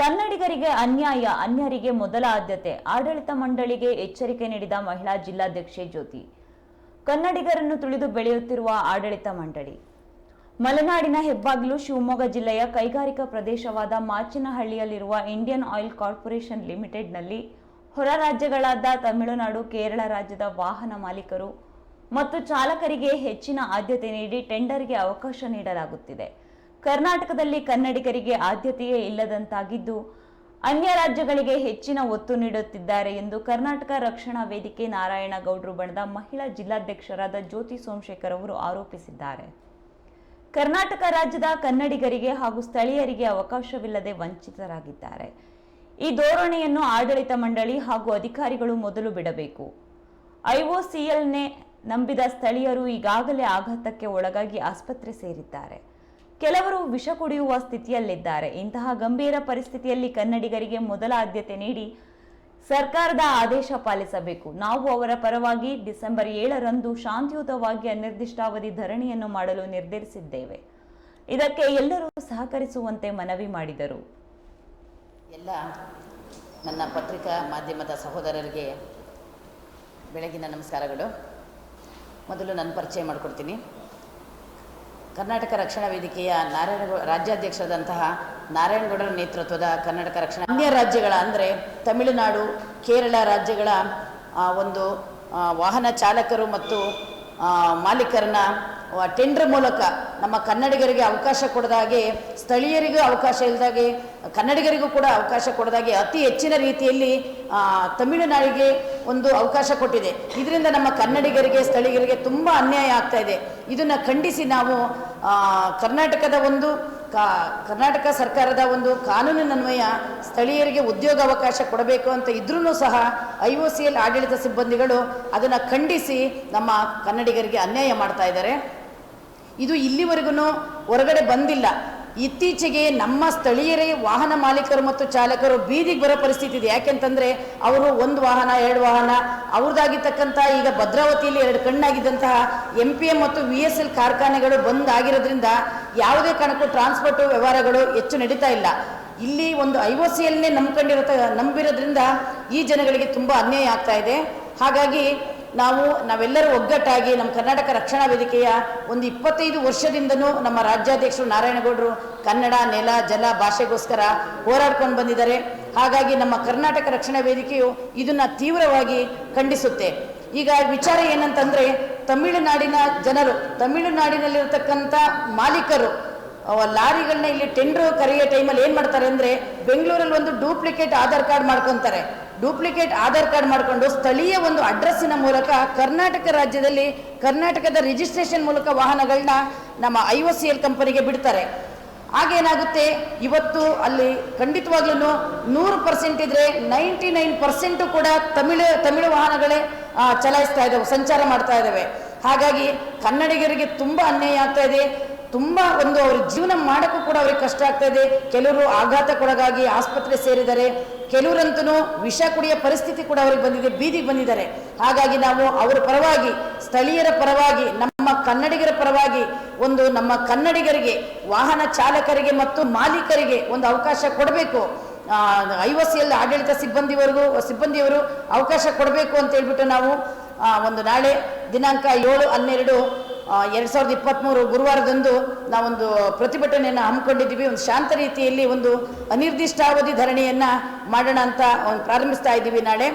ಕನ್ನಡಿಗರಿಗೆ ಅನ್ಯಾಯ, ಅನ್ಯರಿಗೆ ಮೊದಲ ಆದ್ಯತೆ, ಆಡಳಿತ ಮಂಡಳಿಗೆ ಎಚ್ಚರಿಕೆ ನೀಡಿದ ಮಹಿಳಾ ಜಿಲ್ಲಾಧ್ಯಕ್ಷೆ ಜ್ಯೋತಿ. ಕನ್ನಡಿಗರನ್ನು ತುಳಿದು ಬೆಳೆಯುತ್ತಿರುವ ಆಡಳಿತ ಮಂಡಳಿ. ಮಲೆನಾಡಿನ ಹೆಬ್ಬಾಗಿಲು ಶಿವಮೊಗ್ಗ ಜಿಲ್ಲೆಯ ಕೈಗಾರಿಕಾ ಪ್ರದೇಶವಾದ ಮಾಚಿನಹಳ್ಳಿಯಲ್ಲಿರುವ ಇಂಡಿಯನ್ ಆಯಿಲ್ ಕಾರ್ಪೊರೇಷನ್ ಲಿಮಿಟೆಡ್ನಲ್ಲಿ ಹೊರ ರಾಜ್ಯಗಳಾದ ತಮಿಳುನಾಡು, ಕೇರಳ ರಾಜ್ಯದ ವಾಹನ ಮಾಲೀಕರು ಮತ್ತು ಚಾಲಕರಿಗೆ ಹೆಚ್ಚಿನ ಆದ್ಯತೆ ನೀಡಿ ಟೆಂಡರ್ಗೆ ಅವಕಾಶ ನೀಡಲಾಗುತ್ತಿದೆ. ಕರ್ನಾಟಕದಲ್ಲಿ ಕನ್ನಡಿಗರಿಗೆ ಆದ್ಯತೆಯೇ ಇಲ್ಲದಂತಾಗಿದ್ದು, ಅನ್ಯ ರಾಜ್ಯಗಳಿಗೆ ಹೆಚ್ಚಿನ ಒತ್ತು ನೀಡುತ್ತಿದ್ದಾರೆ ಎಂದು ಕರ್ನಾಟಕ ರಕ್ಷಣಾ ವೇದಿಕೆ ನಾರಾಯಣ ನಾರಾಯಣಗೌಡರು ಬಣದ ಮಹಿಳಾ ಜಿಲ್ಲಾಧ್ಯಕ್ಷರಾದ ಜ್ಯೋತಿ ಸೋಮಶೇಖರ್ ಅವರು ಆರೋಪಿಸಿದ್ದಾರೆ. ಕರ್ನಾಟಕ ರಾಜ್ಯದ ಕನ್ನಡಿಗರಿಗೆ ಹಾಗೂ ಸ್ಥಳೀಯರಿಗೆ ಅವಕಾಶವಿಲ್ಲದೆ ವಂಚಿತರಾಗಿದ್ದಾರೆ. ಈ ಧೋರಣೆಯನ್ನು ಆಡಳಿತ ಮಂಡಳಿ ಹಾಗೂ ಅಧಿಕಾರಿಗಳು ಮೊದಲು ಬಿಡಬೇಕು. ಐಒಸಿಎಲ್ನೇ ನಂಬಿದ ಸ್ಥಳೀಯರು ಈಗಾಗಲೇ ಆಘಾತಕ್ಕೆ ಒಳಗಾಗಿ ಆಸ್ಪತ್ರೆ ಸೇರಿದ್ದಾರೆ. ಕೆಲವರು ವಿಷ ಕುಡಿಯುವ ಸ್ಥಿತಿಯಲ್ಲಿದ್ದಾರೆ. ಇಂತಹ ಗಂಭೀರ ಪರಿಸ್ಥಿತಿಯಲ್ಲಿ ಕನ್ನಡಿಗರಿಗೆ ಮೊದಲ ಆದ್ಯತೆ ನೀಡಿ ಸರ್ಕಾರದ ಆದೇಶ ಪಾಲಿಸಬೇಕು. ನಾವು ಅವರ ಪರವಾಗಿ ಡಿಸೆಂಬರ್ ಏಳರಂದು ಶಾಂತಿಯುತವಾಗಿ ಅನಿರ್ದಿಷ್ಟಾವಧಿ ಧರಣಿಯನ್ನು ಮಾಡಲು ನಿರ್ಧರಿಸಿದ್ದೇವೆ. ಇದಕ್ಕೆ ಎಲ್ಲರೂ ಸಹಕರಿಸುವಂತೆ ಮನವಿ ಮಾಡಿದರು. ಎಲ್ಲ ನನ್ನ ಪತ್ರಿಕಾ ಮಾಧ್ಯಮದ ಸಹೋದರರಿಗೆ ಬೆಳಗಿನ ನಮಸ್ಕಾರಗಳು. ಮೊದಲು ನನ್ನ ಪರಿಚಯ ಮಾಡಿಕೊಡ್ತೀನಿ. ಕರ್ನಾಟಕ ರಕ್ಷಣಾ ವೇದಿಕೆಯ ನಾರಾಯಣಗೌಡ ರಾಜ್ಯಾಧ್ಯಕ್ಷರಾದಂತಹ ನಾರಾಯಣಗೌಡರ ನೇತೃತ್ವದ ಕರ್ನಾಟಕ ರಕ್ಷಣಾ ಅನ್ಯ ರಾಜ್ಯಗಳ ಅಂದರೆ ತಮಿಳುನಾಡು, ಕೇರಳ ರಾಜ್ಯಗಳ ಒಂದು ವಾಹನ ಚಾಲಕರು ಮತ್ತು ಮಾಲೀಕರನ್ನ ಟೆಂಡರ್ ಮೂಲಕ ನಮ್ಮ ಕನ್ನಡಿಗರಿಗೆ ಅವಕಾಶ ಕೊಡದಾಗೆ ಸ್ಥಳೀಯರಿಗೂ ಅವಕಾಶ ಇಲ್ಲದಾಗೆ ಕನ್ನಡಿಗರಿಗೂ ಕೂಡ ಅವಕಾಶ ಕೊಡದಾಗೆ ಅತಿ ಹೆಚ್ಚಿನ ರೀತಿಯಲ್ಲಿ ತಮಿಳುನಾಡಿಗೆ ಒಂದು ಅವಕಾಶ ಕೊಟ್ಟಿದೆ. ಇದರಿಂದ ನಮ್ಮ ಕನ್ನಡಿಗರಿಗೆ, ಸ್ಥಳೀಯರಿಗೆ ತುಂಬ ಅನ್ಯಾಯ ಆಗ್ತಾ ಇದೆ. ಇದನ್ನು ಖಂಡಿಸಿ ನಾವು ಕರ್ನಾಟಕದ ಒಂದು, ಕಾ, ಕರ್ನಾಟಕ ಸರ್ಕಾರದ ಒಂದು ಕಾನೂನಿನನ್ವಯ ಸ್ಥಳೀಯರಿಗೆ ಉದ್ಯೋಗ ಅವಕಾಶ ಕೊಡಬೇಕು ಅಂತ ಇದ್ರೂ ಸಹ ಐ ಆಡಳಿತ ಸಿಬ್ಬಂದಿಗಳು ಅದನ್ನು ಖಂಡಿಸಿ ನಮ್ಮ ಕನ್ನಡಿಗರಿಗೆ ಅನ್ಯಾಯ ಮಾಡ್ತಾ ಇದ್ದಾರೆ. ಇದು ಇಲ್ಲಿವರೆಗೂ ಹೊರಗಡೆ ಬಂದಿಲ್ಲ. ಇತ್ತೀಚೆಗೆ ನಮ್ಮ ಸ್ಥಳೀಯರೇ ವಾಹನ ಮಾಲೀಕರು ಮತ್ತು ಚಾಲಕರು ಬೀದಿಗೆ ಬರೋ ಪರಿಸ್ಥಿತಿ ಇದೆ. ಯಾಕೆಂತಂದ್ರೆ ಅವರು ಒಂದು ವಾಹನ, ಎರಡು ವಾಹನ, ಅವ್ರದ್ದಾಗಿರ್ತಕ್ಕಂಥ ಈಗ ಭದ್ರಾವತಿಯಲ್ಲಿ ಎರಡು ಕಣ್ಣಾಗಿದ್ದಂತಹ ಎಂ ಪಿ ಎಂ ಮತ್ತು ವಿ ಎಸ್ ಎಲ್ ಕಾರ್ಖಾನೆಗಳು ಬಂದ್ ಆಗಿರೋದ್ರಿಂದ ಯಾವುದೇ ಕಾರಣಕ್ಕೂ ಟ್ರಾನ್ಸ್ಪೋರ್ಟ್ ವ್ಯವಹಾರಗಳು ಹೆಚ್ಚು ನಡೀತಾ ಇಲ್ಲ. ಇಲ್ಲಿ ಒಂದು ಐ ಒ ಸಿಯಲ್ಲೇ ನಂಬ್ಕೊಂಡಿರೋ ನಂಬಿರೋದ್ರಿಂದ ಈ ಜನಗಳಿಗೆ ತುಂಬ ಅನ್ಯಾಯ ಆಗ್ತಾ ಇದೆ. ಹಾಗಾಗಿ ನಾವು ನಾವೆಲ್ಲರೂ ಒಗ್ಗಟ್ಟಾಗಿ ನಮ್ಮ ಕರ್ನಾಟಕ ರಕ್ಷಣಾ ವೇದಿಕೆಯ ಒಂದು ಇಪ್ಪತ್ತೈದು ವರ್ಷದಿಂದನೂ ನಮ್ಮ ರಾಜ್ಯಾಧ್ಯಕ್ಷರು ನಾರಾಯಣಗೌಡರು ಕನ್ನಡ, ನೆಲ, ಜಲ ಭಾಷೆಗೋಸ್ಕರ ಹೋರಾಡ್ಕೊಂಡು ಬಂದಿದ್ದಾರೆ. ಹಾಗಾಗಿ ನಮ್ಮ ಕರ್ನಾಟಕ ರಕ್ಷಣಾ ವೇದಿಕೆಯು ಇದನ್ನು ತೀವ್ರವಾಗಿ ಖಂಡಿಸುತ್ತೆ. ಈಗ ವಿಚಾರ ಏನಂತಂದರೆ, ತಮಿಳುನಾಡಿನ ಜನರು, ತಮಿಳುನಾಡಿನಲ್ಲಿರತಕ್ಕಂಥ ಮಾಲೀಕರು ಲಾರಿಗಳನ್ನ ಇಲ್ಲಿ ಟೆಂಡರ್ ಕರೆಯೋ ಟೈಮಲ್ಲಿ ಏನು ಮಾಡ್ತಾರೆ ಅಂದರೆ, ಬೆಂಗಳೂರಲ್ಲಿ ಒಂದು ಡೂಪ್ಲಿಕೇಟ್ ಆಧಾರ್ ಕಾರ್ಡ್ ಮಾಡ್ಕೊತಾರೆ. ಡೂಪ್ಲಿಕೇಟ್ ಆಧಾರ್ ಕಾರ್ಡ್ ಮಾಡಿಕೊಂಡು ಸ್ಥಳೀಯ ಒಂದು ಅಡ್ರೆಸ್ಸಿನ ಮೂಲಕ ಕರ್ನಾಟಕ ರಾಜ್ಯದಲ್ಲಿ, ಕರ್ನಾಟಕದ ರಿಜಿಸ್ಟ್ರೇಷನ್ ಮೂಲಕ ವಾಹನಗಳನ್ನ ನಮ್ಮ ಐ ಒ ಸಿ ಎಲ್ ಕಂಪನಿಗೆ ಬಿಡ್ತಾರೆ. ಆಗೇನಾಗುತ್ತೆ ಇವತ್ತು ಅಲ್ಲಿ ಖಂಡಿತವಾಗ್ಲೂ ನೂರು ಪರ್ಸೆಂಟ್ ಇದ್ರೆ ನೈಂಟಿ ನೈನ್ ಪರ್ಸೆಂಟು ಕೂಡ ತಮಿಳು ತಮಿಳು ವಾಹನಗಳೇ ಚಲಾಯಿಸ್ತಾ ಇದ್ದಾವೆ ಸಂಚಾರ ಮಾಡ್ತಾ ಇದ್ದಾವೆ ಹಾಗಾಗಿ ಕನ್ನಡಿಗರಿಗೆ ತುಂಬ ಅನ್ಯಾಯ ಆಗ್ತಾ ಇದೆ. ತುಂಬ ಒಂದು ಅವ್ರ ಜೀವನ ಮಾಡೋಕ್ಕೂ ಕೂಡ ಅವ್ರಿಗೆ ಕಷ್ಟ ಆಗ್ತಾ ಇದೆ. ಕೆಲವರು ಆಘಾತಕ್ಕೊಳಗಾಗಿ ಆಸ್ಪತ್ರೆ ಸೇರಿದ್ದಾರೆ. ಕೆಲವರಂತೂ ವಿಷ ಕುಡಿಯ ಪರಿಸ್ಥಿತಿ ಕೂಡ ಅವ್ರಿಗೆ ಬಂದಿದೆ, ಬೀದಿಗೆ ಬಂದಿದ್ದಾರೆ. ಹಾಗಾಗಿ ನಾವು ಅವರ ಪರವಾಗಿ, ಸ್ಥಳೀಯರ ಪರವಾಗಿ, ನಮ್ಮ ಕನ್ನಡಿಗರ ಪರವಾಗಿ ಒಂದು ನಮ್ಮ ಕನ್ನಡಿಗರಿಗೆ, ವಾಹನ ಚಾಲಕರಿಗೆ ಮತ್ತು ಮಾಲೀಕರಿಗೆ ಒಂದು ಅವಕಾಶ ಕೊಡಬೇಕು. ಐ ಒ ಸಿ ಎಲ್ ಆಡಳಿತ ಸಿಬ್ಬಂದಿವರೆಗೂ, ಸಿಬ್ಬಂದಿಯವರು ಅವಕಾಶ ಕೊಡಬೇಕು ಅಂತ ಹೇಳ್ಬಿಟ್ಟು ನಾವು ಒಂದು ನಾಳೆ ದಿನಾಂಕ ಏಳು ಹನ್ನೆರಡು ಎರಡು ಸಾವಿರದ ಇಪ್ಪತ್ತ್ಮೂರು ಗುರುವಾರದಂದು ನಾವೊಂದು ಪ್ರತಿಭಟನೆಯನ್ನು ಹಮ್ಮಿಕೊಂಡಿದ್ದೀವಿ. ಒಂದು ಶಾಂತ ರೀತಿಯಲ್ಲಿ ಒಂದು ಅನಿರ್ದಿಷ್ಟಾವಧಿ ಧರಣಿಯನ್ನು ಮಾಡೋಣ ಅಂತ ಒಂದು ಪ್ರಾರಂಭಿಸ್ತಾ ಇದ್ದೀವಿ ನಾಳೆ.